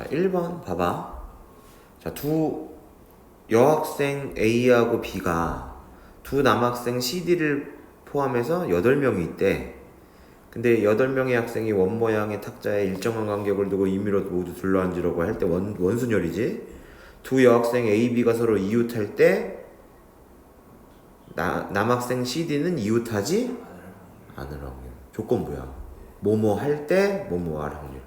자, 1번 봐봐. 자, 두 여학생 A하고 B가 두 남학생 CD를 포함해서 8명이 있대. 근데 8명의 학생이 원 모양의 탁자에 일정한 간격을 두고 임의로 모두 둘러앉으려고 할 때 원, 원순열이지. 두 여학생 A, B가 서로 이웃할 때 나, 남학생 CD는 이웃하지 않을 확률. 조건부야. 뭐뭐 할 때 뭐뭐 할 확률.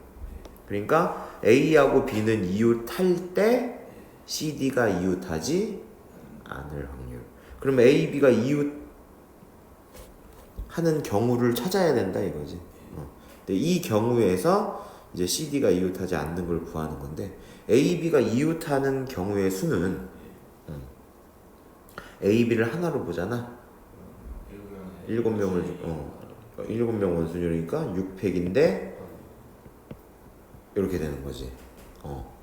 그러니까 A하고 B는 이웃할 때 CD가 이웃하지 않을 확률. 그러면 A, B가 이웃 하는 경우를 찾아야 된다 이거지. 어. 근데 이 경우에서 이제 CD가 이웃하지 않는 걸 구하는 건데 A, B가 이웃하는 경우의 수는 음. A, B를 하나로 보잖아. 일곱 명을 어 일곱 명 원순율이니까 600인데 이렇게 되는 거지. 어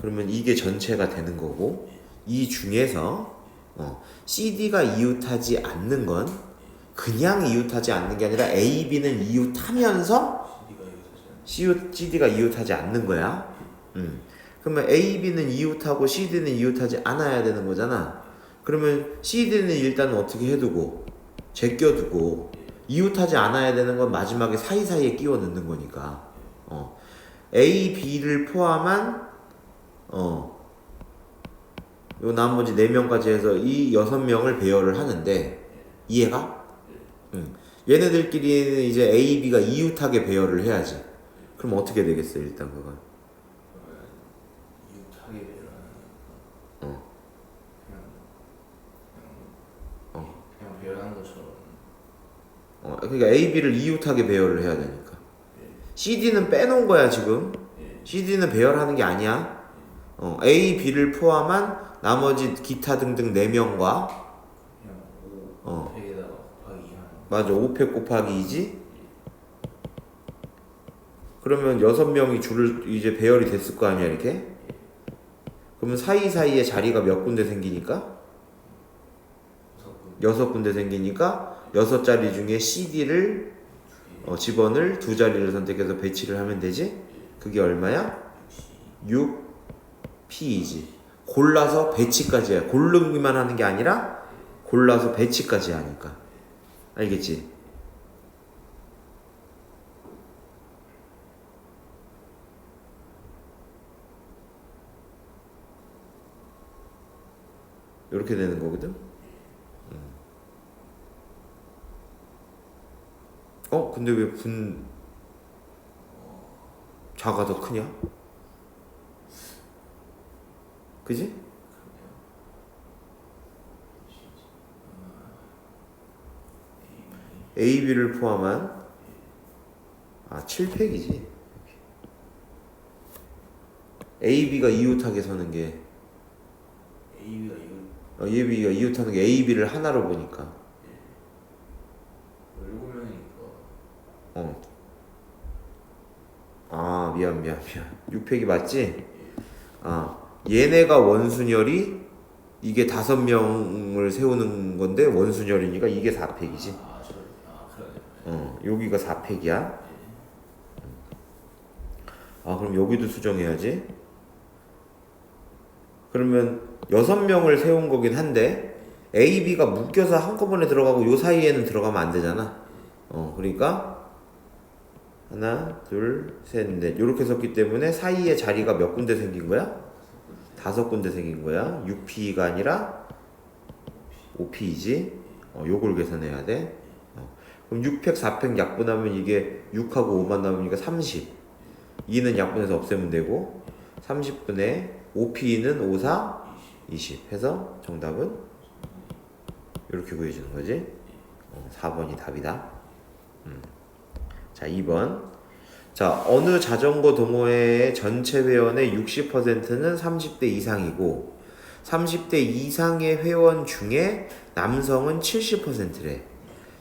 그러면 이게 전체가 되는 거고 이 중에서 어 CD가 이웃하지 않는 건 그냥 이웃하지 않는 게 아니라 A, B는 이웃하면서 CD가 이웃하지 않는 거야. 음. 그러면 A, B는 이웃하고 CD는 이웃하지 않아야 되는 거잖아. 그러면 CD는 일단 어떻게 해두고 제껴두고 이웃하지 않아야 되는 건 마지막에 사이사이에 끼워 넣는 거니까. 어. A, B를 포함한 어. 요 나머지 4명까지 해서 이 6명을 배열을 하는데 이해가? 응. 얘네들끼리는 이제 A, B가 이웃하게 배열을 해야지. 그럼 어떻게 되겠어 일단 그건? 이웃하게 어. 그냥 그냥 어. 그냥 배려하는 것처럼 어, 그러니까 A, B를 이웃하게 배열을 해야 되니까. CD는 빼놓은 거야 지금. 예. CD는 배열하는 게 아니야. 어, A, B를 포함한 나머지 기타 등등 4명과 그냥 어. 500에다가 곱하기 2 하는 맞아 500 곱하기 2지. 그러면 6명이 줄을 이제 배열이 됐을 거 아니야 이렇게. 그러면 사이사이에 자리가 몇 군데 생기니까 여섯 분 6군데 생기니까 6자리 중에 CD를 어, 집원을 두 자리를 선택해서 배치를 하면 되지? 그게 얼마야? 6P이지. 골라서 배치까지 해. 고르기만 하는 게 아니라 골라서 배치까지 하니까. 알겠지? 이렇게 되는 거거든? 어? 근데 왜 분 자가 더 크냐? 그지? A, B를 포함한 아 7팩이지 A, B가 이웃하게 서는 게 A가 이웃 어, B가 이웃하는 게 A, B를 하나로 보니까 7명이니까 어. 아 미안 미안 미안. 6팩이 맞지? 아 얘네가 원순열이 이게 다섯 명을 세우는 건데 원순열이니까 이게 4팩이지. 아, 저, 아어 여기가 4팩이야. 아 그럼 여기도 수정해야지. 그러면 여섯 명을 세운 거긴 한데 A, B가 묶여서 한꺼번에 들어가고 요 사이에는 들어가면 안 되잖아. 어 그러니까 하나 둘 셋넷. 요렇게 섰기 때문에 사이에 자리가 몇 군데 생긴 거야? 다섯 군데 생긴 거야. 6P가 아니라 5P이지. 어 요걸 계산해야 돼. 어. 그럼 6팩 4팩 약분하면 이게 6하고 5만 남으니까 30 2는 약분해서 없애면 되고 30분의 5P는 5, 4, 20 해서 정답은 이렇게 구해주는 거지. 어, 4번이 답이다. 음. 자 2번 자 어느 자전거 동호회의 전체 회원의 60%는 30대 이상이고 30대 이상의 회원 중에 남성은 70%래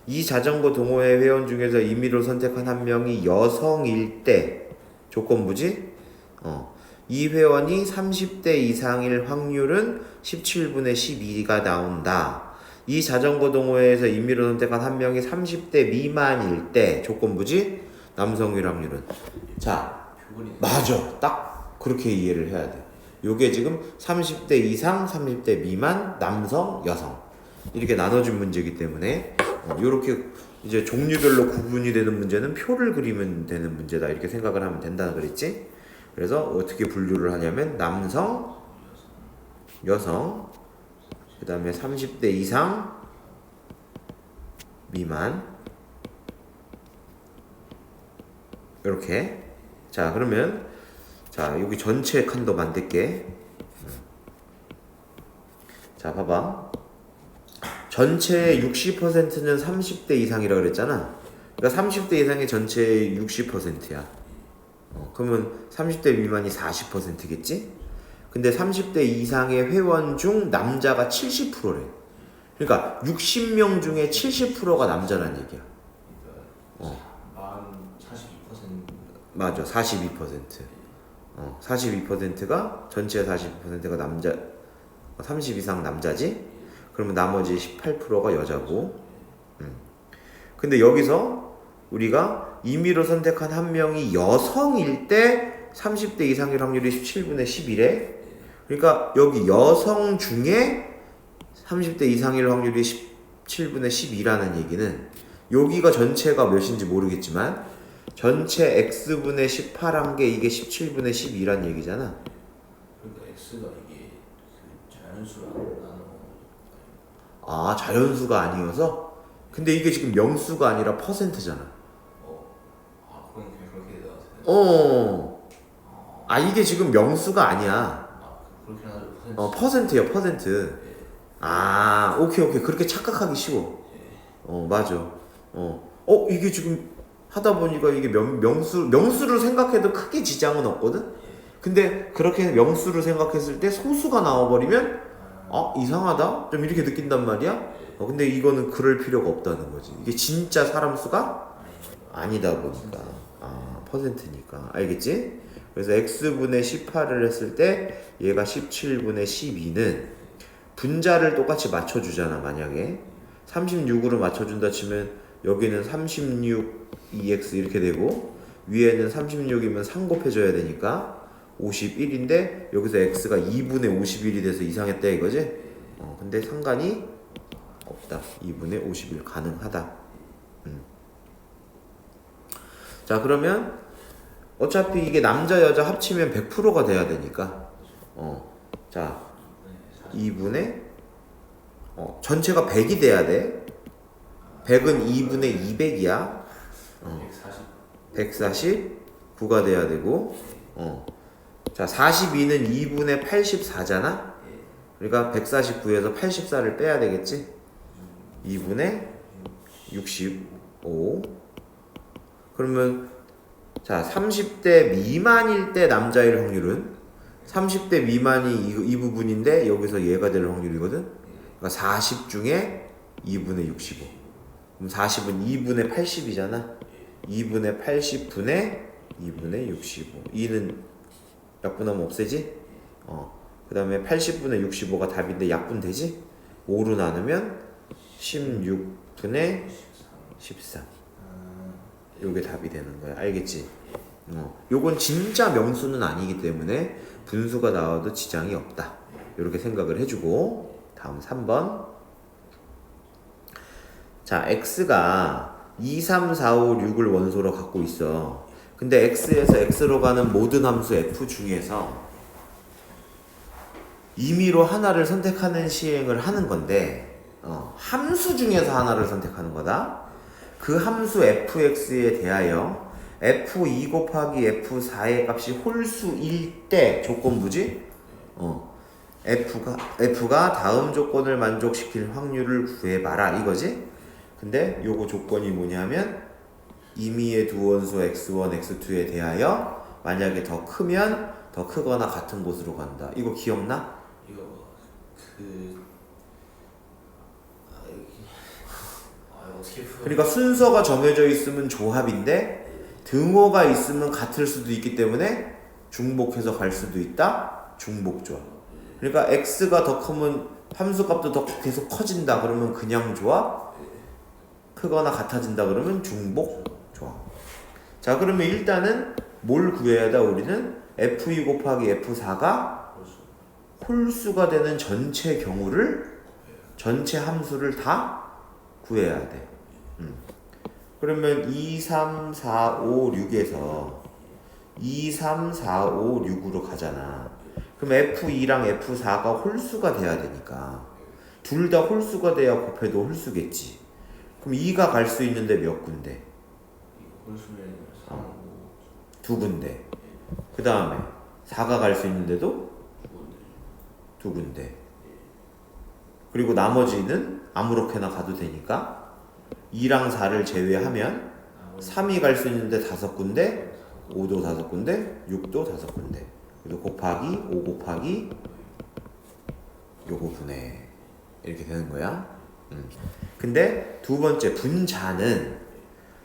이 자전거 동호회 회원 중에서 임의로 선택한 한 명이 여성일 때 조건부지? 어. 이 회원이 30대 이상일 확률은 17분의 12가 나온다. 이 자전거 동호회에서 임의로 선택한 한 명이 30대 미만일 때 조건부지? 남성일 확률은 자 맞아 딱 그렇게 이해를 해야 돼. 요게 지금 30대 이상, 30대 미만, 남성, 여성 이렇게 나눠진 문제이기 때문에 어, 요렇게 이제 종류별로 구분이 되는 문제는 표를 그리면 되는 문제다 이렇게 생각을 하면 된다 그랬지? 그래서 어떻게 분류를 하냐면 남성, 여성, 그 다음에 30대 이상, 미만. 이렇게. 자 그러면 자 여기 전체 칸도 만들게. 자 봐봐. 전체의 60%는 30대 이상이라 그랬잖아. 그러니까 30대 이상의 전체의 60%야. 어, 그러면 30대 미만이 40%겠지 근데 30대 이상의 회원 중 남자가 70%래. 그러니까 60명 중에 70%가 남자란 얘기야. 그러니까 만42% 맞아 42% 어, 42%가 전체 42%가 남자 30 이상 남자지? 그러면 나머지 18%가 여자고. 음. 근데 여기서 우리가 임의로 선택한 한 명이 여성일 때 30대 이상일 확률이 17분의 11에 그러니까 여기 여성 중에 30대 이상일 확률이 17분의 12라는 얘기는 여기가 전체가 몇인지 모르겠지만 전체 x분의 18한 게 이게 17분의 12란 얘기잖아. 그러니까 x가 이게 그 자연수랑 나눠 아 자연수가 아니어서? 근데 이게 지금 명수가 아니라 퍼센트잖아. 아 그러니까 그렇게 나왔어요 어. 아 이게 지금 명수가 아니야. 아 그렇게 하죠 퍼센트 어 퍼센트야 퍼센트. 아 오케이 오케이 그렇게 착각하기 쉬워. 어 맞아. 어. 어 이게 지금 하다 보니까 이게 명, 명수 명수를 생각해도 크게 지장은 없거든. 근데 그렇게 명수를 생각했을 때 소수가 나와버리면 어 이상하다 좀 이렇게 느낀단 말이야. 어 근데 이거는 그럴 필요가 없다는 거지. 이게 진짜 사람 수가 아니다 보니까 아 퍼센트니까 알겠지? 그래서 x분의 18을 했을 때 얘가 17분의 12는 분자를 똑같이 맞춰주잖아 만약에 36으로 맞춰준다 치면 여기는 36 2x 이렇게 되고 위에는 36이면 3 곱해줘야 되니까 51인데 여기서 x가 2분의 51이 돼서 이상했다 이거지? 어 근데 상관이 없다 2분의 51 가능하다 음. 자 그러면 어차피 이게 남자 여자 합치면 100%가 돼야 되니까. 어 자 2분의 어, 전체가 100이 돼야 돼. 100은 2분의 200이야. 140 149가 돼야 되고 어. 자 42는 2분의 84잖아? 그러니까 149에서 84를 빼야 되겠지? 2분의 65 그러면 자 30대 미만일 때 남자일 확률은 30대 미만이 이, 이 부분인데 여기서 얘가 될 확률이거든 그러니까 40 중에 2분의 65 그럼 40은 2분의 80이잖아 2분의 80분의 2분의 65 2는 약분하면 없애지? 어. 그 다음에 80분의 65가 답인데 약분 되지? 5로 나누면 16분의 13 요게 답이 되는 거야. 알겠지? 어. 요건 진짜 명수는 아니기 때문에 분수가 나와도 지장이 없다. 이렇게 생각을 해주고 다음 3번. 자 x가 2, 3, 4, 5, 6을 원소로 갖고 있어. 근데 x에서 x로 가는 모든 함수 f 중에서 임의로 하나를 선택하는 시행을 하는 건데 어, 함수 중에서 하나를 선택하는 거다 그 함수 fx에 대하여 f2 곱하기 f4의 값이 홀수일 때 조건부지 어, f가 f가 다음 조건을 만족시킬 확률을 구해봐라 이거지 근데 요거 조건이 뭐냐면 임의의 두 원소 x1, x2에 대하여 만약에 더 크면 더 크거나 같은 곳으로 간다. 이거 기억나? 이거 그 아, 여기 아 이거 어떻게 풀어 그러니까 순서가 정해져 있으면 조합인데 등호가 있으면 같을 수도 있기 때문에 중복해서 갈 수도 있다. 중복 조합. 그러니까 x가 더 크면 함수 값도 더 계속 커진다. 그러면 그냥 조합. 크거나 같아진다. 그러면 중복 조합. 자, 그러면 일단은 뭘 구해야 돼? 우리는 F2 곱하기 F4가 홀수 홀수가 되는 전체 경우를 전체 함수를 다 구해야 돼. 음. 그러면 2, 3, 4, 5, 6에서 2, 3, 4, 5, 6으로 가잖아. 그럼 F2랑 F4가 홀수가 돼야 되니까 둘 다 홀수가 돼야 곱해도 홀수겠지. 그럼 2가 갈 수 있는데 몇 군데? 홀수면 3, 5, 두 군데. 그 다음에 4가 갈 수 있는데도 9인데 두 군데. 그리고 나머지는 아무렇게나 가도 되니까 2랑 4를 제외하면 3이 갈 수 있는데 다섯 군데, 5도 다섯 군데, 6도 다섯 군데. 그리고 곱하기 5 곱하기 요거 분해 이렇게 되는 거야. 음. 근데 두 번째 분자는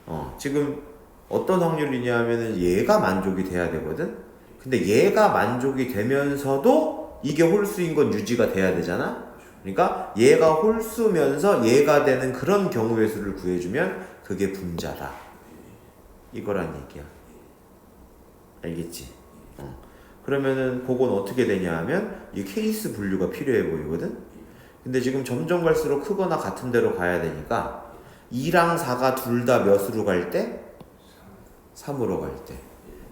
어, 지금 어떤 확률이냐면은 얘가 만족이 돼야 되거든. 근데 얘가 만족이 되면서도 이게 홀수인 건 유지가 돼야 되잖아. 그러니까 얘가 홀수면서 얘가 되는 그런 경우의 수를 구해주면 그게 분자다. 이거란 얘기야. 알겠지? 어. 그러면은 그건 어떻게 되냐 하면 이 케이스 분류가 필요해 보이거든? 근데 지금 점점 갈수록 크거나 같은 데로 가야 되니까 2랑 4가 둘 다 몇으로 갈 때? 3으로 갈 때.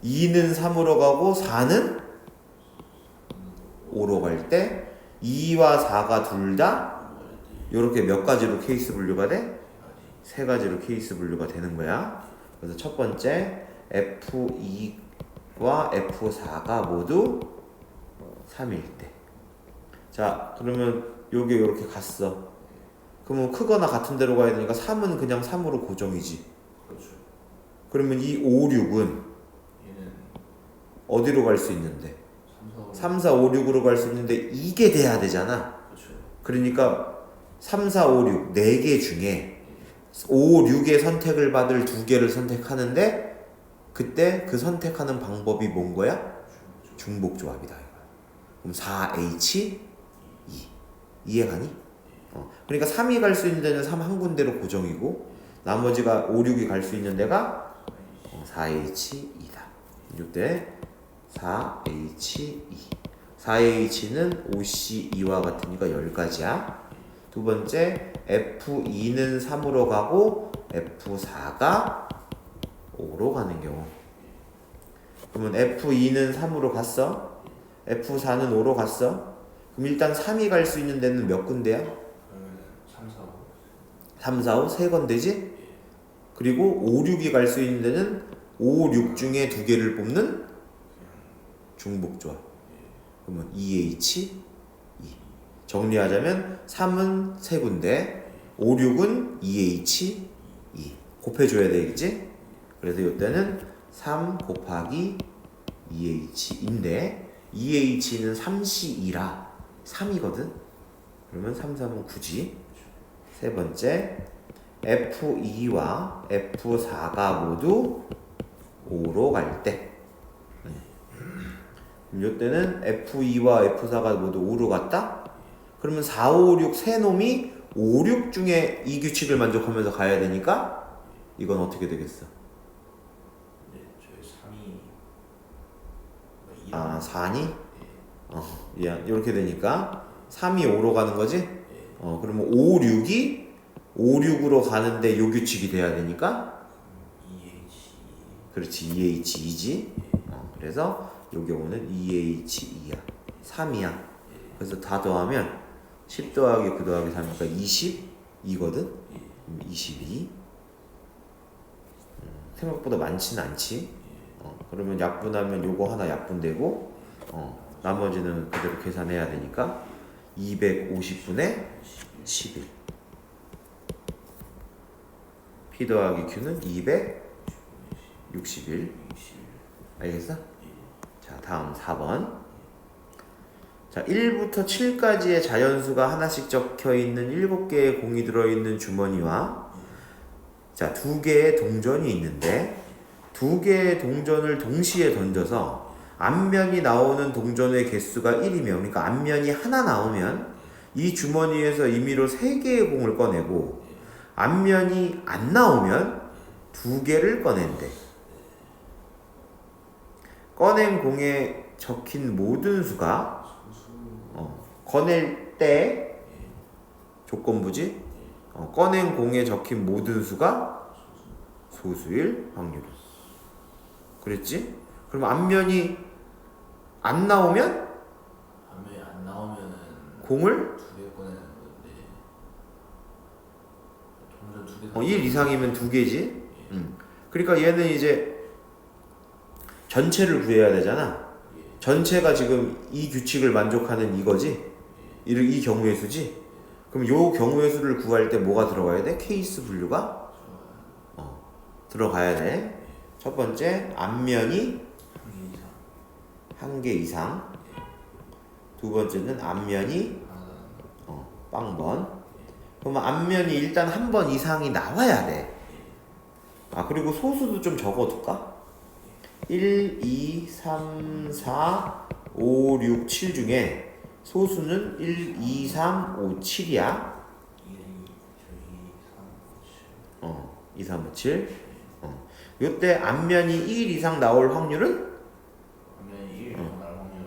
2는 3으로 가고 4는 5로 갈 때 2와 4가 둘 다 이렇게 몇 가지로 케이스 분류가 돼? 세 가지로 케이스 분류가 되는 거야. 그래서 첫 번째 F2와 F4가 모두 3일 때. 자, 그러면 요게 이렇게 갔어. 그러면 크거나 같은 데로 가야 되니까 3은 그냥 3으로 고정이지. 그렇죠 그러면 이 5, 6은 얘는 어디로 갈 수 있는데? 3, 4, 5 3, 4, 5, 6으로 갈 수 있는데 이게 돼야 되잖아. 그렇죠 그러니까 3, 4, 5, 6 4개 중에 5, 6의 선택을 받을 두 개를 선택하는데 그때 그 선택하는 방법이 뭔 거야? 중복 조합이다. 그럼 4H 2 이해가니? 어. 그러니까 3이 갈 수 있는 데는 3 한 군데로 고정이고 나머지가 5, 6이 갈 수 있는 데가 어, 4H 2다. 이때 4H 2 4H는 OC2와 같으니까 10가지야. 두 번째 F2는 3으로 가고 F4가 5로 가는 경우. 그러면 F2는 3으로 갔어. F4는 5로 갔어. 그럼 일단 3이 갈 수 있는 데는 몇 군데야? 그러면 3, 4, 5 3, 4, 5, 세 건데지? 그리고 5, 6이 갈 수 있는 데는 5, 6 중에 두 개를 뽑는 중복 조합. 그러면 EH 2. 정리하자면 3은 세 군데, 5, 6은 EH 2. 곱해줘야 되겠지? 그래서 이때는 3 곱하기 EH인데 EH는 3C2라 3이거든? 그러면 3, 3은 9지. 세 번째 F2와 F4가 모두 5로 갈 때. 음. 이때는 F2와 F4가 모두 5로 갔다? 그러면 4, 5, 6 세 놈이 5, 6 중에 이 규칙을 만족하면서 가야 되니까 이건 어떻게 되겠어? 네, 저희 3이 뭐 아, 4니? 어, 야, 이렇게 되니까 3이 5로 가는 거지? 어, 그러면 5, 6이 5, 6으로 가는데 요 규칙이 돼야 되니까 EH 그렇지 2H2지 어, 그래서 요 경우는 2H2야. 3이야. 그래서 다 더하면 10 더하기 9 더하기 3이니까 22거든? 22 음, 생각보다 많지는 않지? 어, 그러면 약분하면 요거 하나 약분되고 어, 나머지는 그대로 계산해야 되니까 250분의 11 P 더하기 Q는 261 알겠어? 자 다음 4번 자 1부터 7까지의 자연수가 하나씩 적혀 있는 7개의 공이 들어 있는 주머니와 자 두 개의 동전이 있는데 두 개의 동전을 동시에 던져서 앞면이 나오는 동전의 개수가 1이면 그러니까 앞면이 하나 나오면 이 주머니에서 임의로 세 개의 공을 꺼내고 앞면이 안 나오면 두 개를 꺼낸대. 꺼낸 공에 적힌 모든 수가 어, 꺼낼 때 조건부지? 어, 꺼낸 공에 적힌 모든 수가 소수일 확률. 그랬지? 그럼 앞면이 안 나오면 화면이 안 나오면은 공을 두 개 꺼내는 건데. 동전 두개 어, 1 이상이면 두 개지? 음. 그러니까 얘는 이제 전체를 구해야 되잖아. 전체가 지금 이 규칙을 만족하는 이거지? 이, 이 경우의 수지? 그럼 요 경우의 수를 구할 때 뭐가 들어가야 돼? 케이스 분류가? 어, 들어가야 돼 첫 번째 앞면이 한 개 이상 한개 이상. 두 번째는 앞면이 어, 빵번. 그러면 앞면이 일단 한 번 이상이 나와야 돼. 아 그리고 소수도 좀 적어둘까? 1, 2, 3, 4, 5, 6, 7 중에 소수는 1, 2, 3, 5, 7이야. 2, 2, 3, 7 어, 2, 3, 5, 7. 어. 요때 앞면이 1 이상 나올 확률은 화면이 1 이상 날 확률은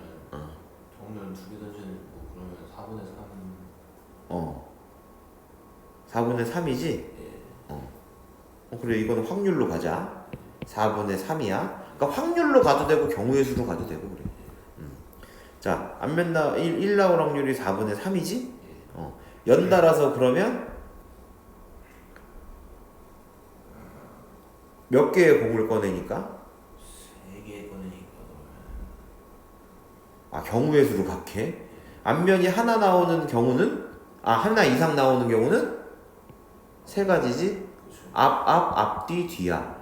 동전 두개 던지는 뭐 그러면 4분의 3 어 4분의 3이지? 어. 어, 그래 이거는 확률로 가자 4분의 3이야 그러니까 확률로 가도 되고 경우의 수로 가도 되고 그래. 음. 자 앞면 나 1, 1 나올 확률이 4분의 3이지? 어. 연달아서 그러면 몇 개의 공을 꺼내니까? 3개 꺼내니까. 그러면 아 경우의 수로 각해? 앞면이 하나 나오는 경우는? 아 하나 이상 나오는 경우는? 세 가지지? 앞 앞 앞뒤 뒤야.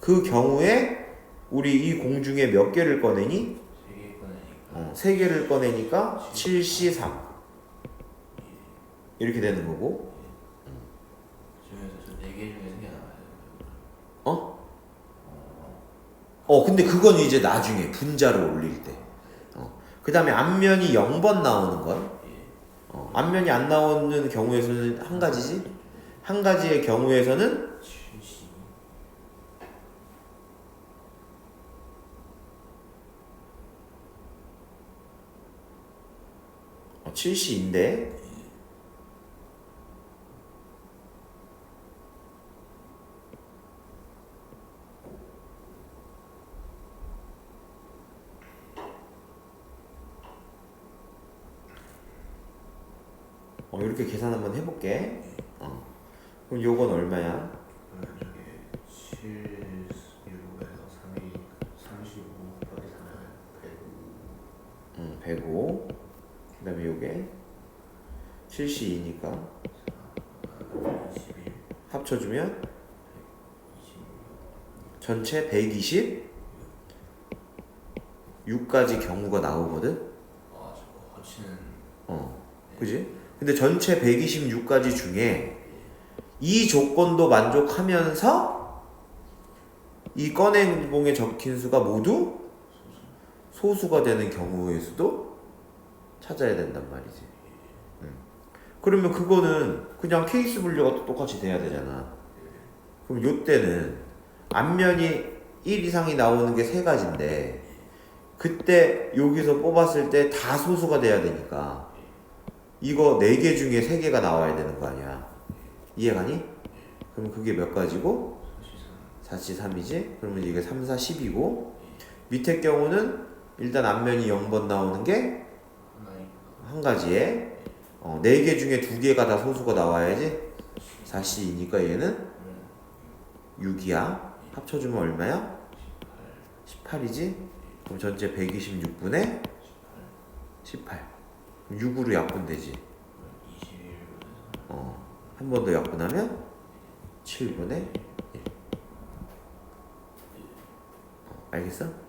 그 경우에 우리 이 공 중에 몇 개를 꺼내니? 3개 꺼내니까. 어, 세 개를 꺼내니까 7시 3 이렇게 되는 거고. 중에서 저 4개 중에 3개 나와야 되는 어? 어 근데 그건 이제 나중에 분자를 올릴 때. 어. 그 다음에 앞면이 0번 나오는 건 어, 앞면이 안 나오는 경우에서는 한 가지지? 한 가지의 경우에서는 70 어, 7시인데 어, 이렇게 계산 한번 해볼게. 어. 그럼 요건 얼마야? 그러면 저게 7 6에서 3이 35 곱하기 3은 105 음, 105. 요게 7시이니까 21 합쳐주면 26 전체 120 6까지 경우가 나오거든. 어, 그지? 근데 전체 126가지 중에 이 조건도 만족하면서 이 꺼낸 공에 적힌 수가 모두 소수가 되는 경우의 수도 찾아야 된단 말이지. 음. 그러면 그거는 그냥 케이스 분류가 또 똑같이 돼야 되잖아. 그럼 요때는 앞면이 1 이상이 나오는 게 세 가지인데 그때 여기서 뽑았을 때 다 소수가 돼야 되니까 이거 네 개 중에 세 개가 나와야 되는 거 아니야. 이해가니? 그럼 그게 몇 가지고? 43 4치 3이지? 그러면 이게 3, 4, 10이고 밑에 경우는 일단 앞면이 0번 나오는 게 한 가지에 어, 4개 중에 2개가 다 소수가 나와야지 4C이니까 얘는 6이야 합쳐주면 얼마야? 18이지? 그럼 전체 126분의 18 6으로 약분되지 21분에서 어, 한 번 더 약분하면 7분의 1 어, 알겠어?